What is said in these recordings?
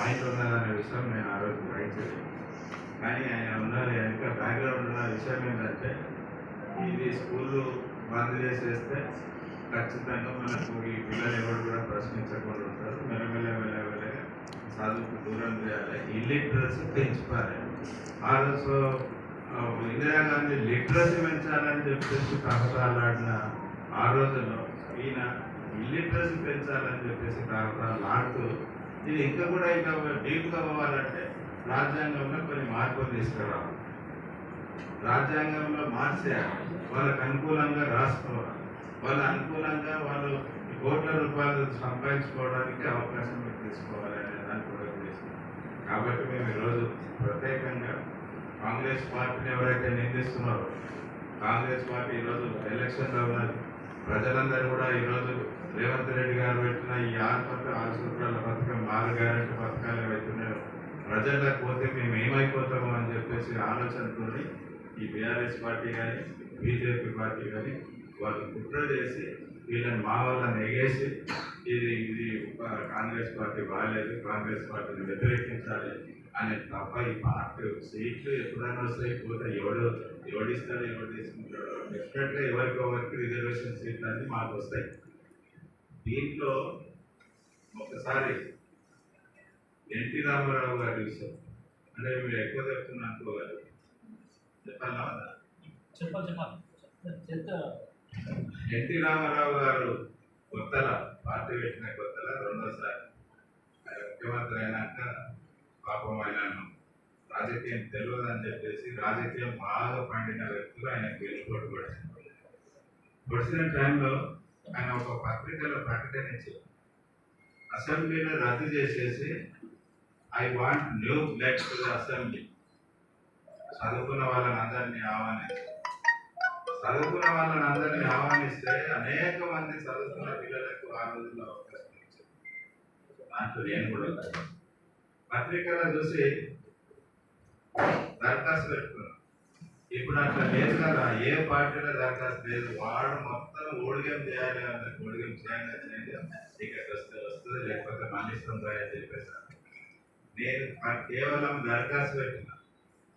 పెట్టుకోవాలని ఆయన విషయం నేను ఆ రోజు రైట్ చేయలేదు కానీ ఆయన ఉన్నారు వెనక బ్యాక్గ్రౌండ్ ఉన్న విషయం ఏంటంటే ఇది స్కూల్ బంద్ చేసేస్తే ఖచ్చితంగా మనకు ఈ పిల్లలు ఎవరు కూడా ప్రశ్నించకుండా ఉంటారు. మెల్లమెల్ల మెల్లమెల్లగా చదువుకు దూరం చేయాలి. ఇల్లిటరసీ పెంచుకోవాలి. ఆ రోజు ఇందిరాగాంధీ లిటరసీ పెంచాలని చెప్పేసి కాకతాలాడిన ఆ రోజుల్లో ఈయన ఇల్లిటరసీ పెంచాలని చెప్పేసి కాకతాలాడుతూ ఇది ఇంకా కూడా ఇంకా డీప్గా పోవాలంటే రాజ్యాంగంలో కొన్ని మార్పులు తీసుకురావాలి. రాజ్యాంగంలో మార్చేయాలి వాళ్ళకు అనుకూలంగా రాసుకోవాలి. వాళ్ళ అనుకూలంగా వాళ్ళు కోట్ల రూపాయలు సంపాదించుకోవడానికి అవకాశం మీరు తీసుకోవాలి దాన్ని కూడా కాబట్టి మేము ఈరోజు ప్రత్యేకంగా కాంగ్రెస్ పార్టీని ఎవరైతే నిందిస్తున్నారో కాంగ్రెస్ పార్టీ ఈరోజు ఎలక్షన్లో ఉన్నది. ప్రజలందరూ కూడా ఈరోజు రేవంత్ రెడ్డి గారు పెట్టిన ఈ ఆరు పథకం ఆరు సూత్రాల పథకం ఆరు గ్యారెంటీ పథకాలు ఏవైతున్నాయో ప్రజలకు పోతే మేము ఏమైపోతాము అని చెప్పేసి ఆలోచనతోని ఈ బీఆర్ఎస్ పార్టీ కానీ బీజేపీ పార్టీ కానీ వాళ్ళు కుట్ర చేసి వీళ్ళని మా వాళ్ళని ఎగేసి ఇది ఇది కాంగ్రెస్ పార్టీ బాగాలేదు కాంగ్రెస్ పార్టీని వ్యతిరేకించాలి అనే తప్ప ఈ పార్టీ సీట్లు ఎప్పుడైనా వస్తాయి పోతే ఎవడు ఎవడిస్తాడు ఎవడు తీసుకుంటాడు డెఫినెట్గా ఎవరికి ఎవరికి రిజర్వేషన్ సీట్లు అన్ని మాకు వస్తాయి. దీంట్లో ఒకసారి ఎన్టీ రామారావు గారి విషయం. అంటే మీరు ఎక్కువ చెప్తున్నా అనుకోగలరు చెప్పాలా? చెప్పాలి చెప్పాలి. ఎన్టీ రామారావు గారు కొత్తల పార్టీ పెట్టిన కొత్తల రెండోసారి. ఆయన ముఖ్యమంత్రి అయినాక పాపం ఆయనను రాజకీయం తెలియదని చెప్పేసి రాజకీయం బాగా పండిన వ్యక్తులు ఆయన వెళ్ళిపోటు పడిచింది పడిచిన టైంలో ఆయన ఒక పత్రికలో ప్రకటన ఇచ్చారు. అసెంబ్లీని రద్దు చేసేసి I want new blood to the assembly చదువుకున్న వాళ్ళని అందరినీ ఆహ్వానించారు. చదువుకున్న వాళ్ళని అందరినీ ఆహ్వానిస్తే అనేక మంది చదువుకున్న పిల్లలకు ఆ రోజుల్లో అవకాశం ఇచ్చారు. దాంట్లో నేను కూడా ఉన్నాను. పత్రికలో చూసి దరఖాస్తు పెట్టుకున్నాను. ఇప్పుడు అట్లా లేదు కదా ఏ పార్టీలో దరఖాస్తు లేదు? వాడు మొత్తం ఓడిగం చేయాలి అంటే ఓడిగం చేయాలి చేయండి. ఇక్కడికి వస్తే వస్తుంది లేకపోతే మళ్ళీ రాయని చెప్పేసాను నేను కేవలం దరఖాస్తు పెట్టిన.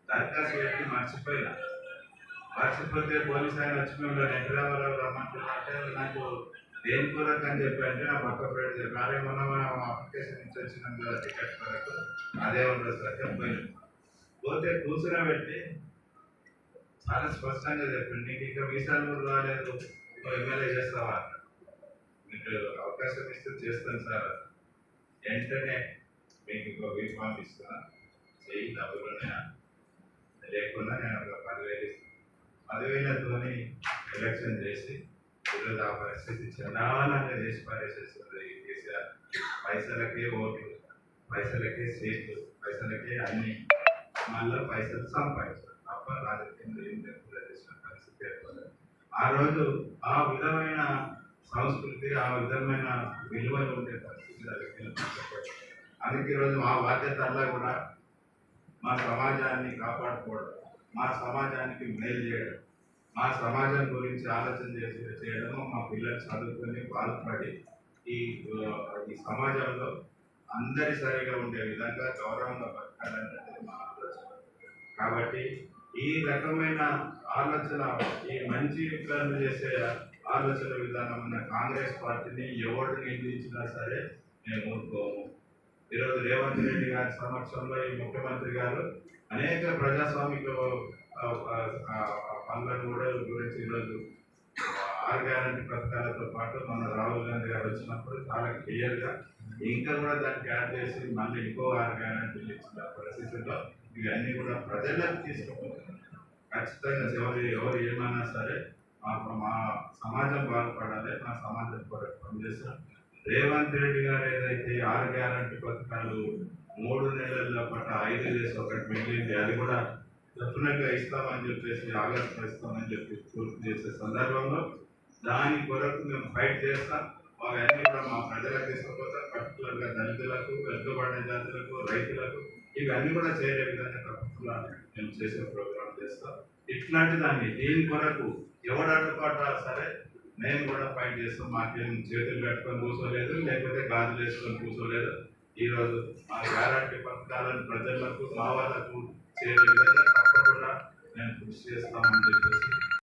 దరఖాస్తు పెట్టి మర్చిపోయినా. మర్చిపోతే పోలీస్ ఆయన వచ్చి మిమ్మల్ని ఎన్టీరామారావు రమ్మంటున్నారంటే నాకు దేని కొరకు అని చెప్పి అంటే నా పక్క ఫ్రెండ్ చెప్పారు అరే మొన్న మనం అప్లికేషన్ ఇచ్చి వచ్చినాం కదా టికెట్ కొరకు అదే ఉంటుంది సార్ చెప్పిపోయింది పోతే కూర్చుని పెట్టి చాలా స్పష్టంగా చెప్పండి నీకు ఇంకా మీసాలు కూడా రాలేదు ఎమ్మెల్యే చేస్తావా? మీకు అవకాశం ఇస్తే చేస్తాను సార్. వెంటనే మీకు ఇంకో వీక్ పంపిస్తున్నా చెయ్యి డబ్బులు లేకుండా నేను ఒక పదివేలు ఇస్తాను పదివేలతోని ఎలక్షన్ చేసి ఈరోజు ఆ పరిస్థితి చండాలంగా చేసి పనిచేస్తుంది కేసీఆర్. పైసలకే ఓట్లు పైసలకే సీట్లు పైసలకే అన్ని. మళ్ళీ పైసలు సంపాదించారు తప్ప రాజకీయంలో ఏం లేకుండా చేసిన పరిస్థితి ఏర్పడదు ఆ రోజు ఆ విధమైన సంస్కృతి ఆ విధమైన విలువలు ఉండే పరిస్థితి రాజకీయాలు అందుకే ఈరోజు మా బాధ్యత అలా కూడా మా సమాజాన్ని కాపాడుకోవడం మా సమాజానికి మేలు చేయడం మా సమాజం గురించి ఆలోచన చేసి చేయడం మా పిల్లలు చదువుకొని బాధపడి ఈ ఈ సమాజంలో అందరి సరిగా ఉండే విధంగా గౌరవంగా బతకాలన్నది మా ఆలోచన. కాబట్టి ఈ రకమైన ఆలోచన ఈ మంచి పనులు చేసే ఆలోచన విధానం ఉన్న కాంగ్రెస్ పార్టీని ఎవరు నిందించినా సరే మేము ఊరుకోము. ఈరోజు రేవంత్ రెడ్డి గారి సమక్షంలో ఈ ముఖ్యమంత్రి గారు అనేక ప్రజాస్వామిక పనులను కూడా గురించి ఈరోజు ఆరు గ్యారంటీ పథకాలతో పాటు మన రాహుల్ గాంధీ గారు వచ్చినప్పుడు చాలా క్లియర్గా ఇంకా కూడా దానికి యాడ్ చేసి మళ్ళీ ఇంకో ఆరు గ్యారంటీలు ఇచ్చిన పరిస్థితుల్లో ఇవన్నీ కూడా ప్రజలకు తీసుకుపోతున్నాం ఖచ్చితంగా ఎవరు ఎవరు ఏమన్నా సరే మా మా సమాజం బాగుపడాలి మా సమాజం కొరకు పనిచేస్తాం రేవంత్ రెడ్డి గారు ఏదైతే ఆరు గ్యారంటీ పథకాలు మూడు నెలల పాటు ఐదు చేసి ఒకటి మిగిలింది అది కూడా డెఫినెట్గా ఇస్తామని చెప్పేసి ఆగస్టు ఇస్తామని చెప్పి పూర్తి చేసే సందర్భంలో దాని కొరకు మేము ఫైట్ చేస్తాం. అవన్నీ కూడా మా ప్రజలకు తీసుకుపోతాం పర్టికులర్గా దళితులకు వెనుకబడిన జాతులకు రైతులకు ఇవన్నీ కూడా చేయలే విధంగా తప్పకుండా మేము చేసే ప్రోగ్రామ్ చేస్తాం. ఇట్లాంటి దాన్ని దీని కొరకు ఎవడు అడ్డుపడ్డా సరే మేము కూడా ఫైట్ చేస్తాం. మాకేం చేతులు పెట్టుకొని కూర్చోలేదు లేకపోతే గాజులు వేసుకొని కూర్చోలేదు. ఈ రోజు మా గ్యారంటీ పథకాలను ప్రజలకు మా వాళ్ళకు చేరే విధంగా నేను కృషి చేస్తామని చెప్పేసి.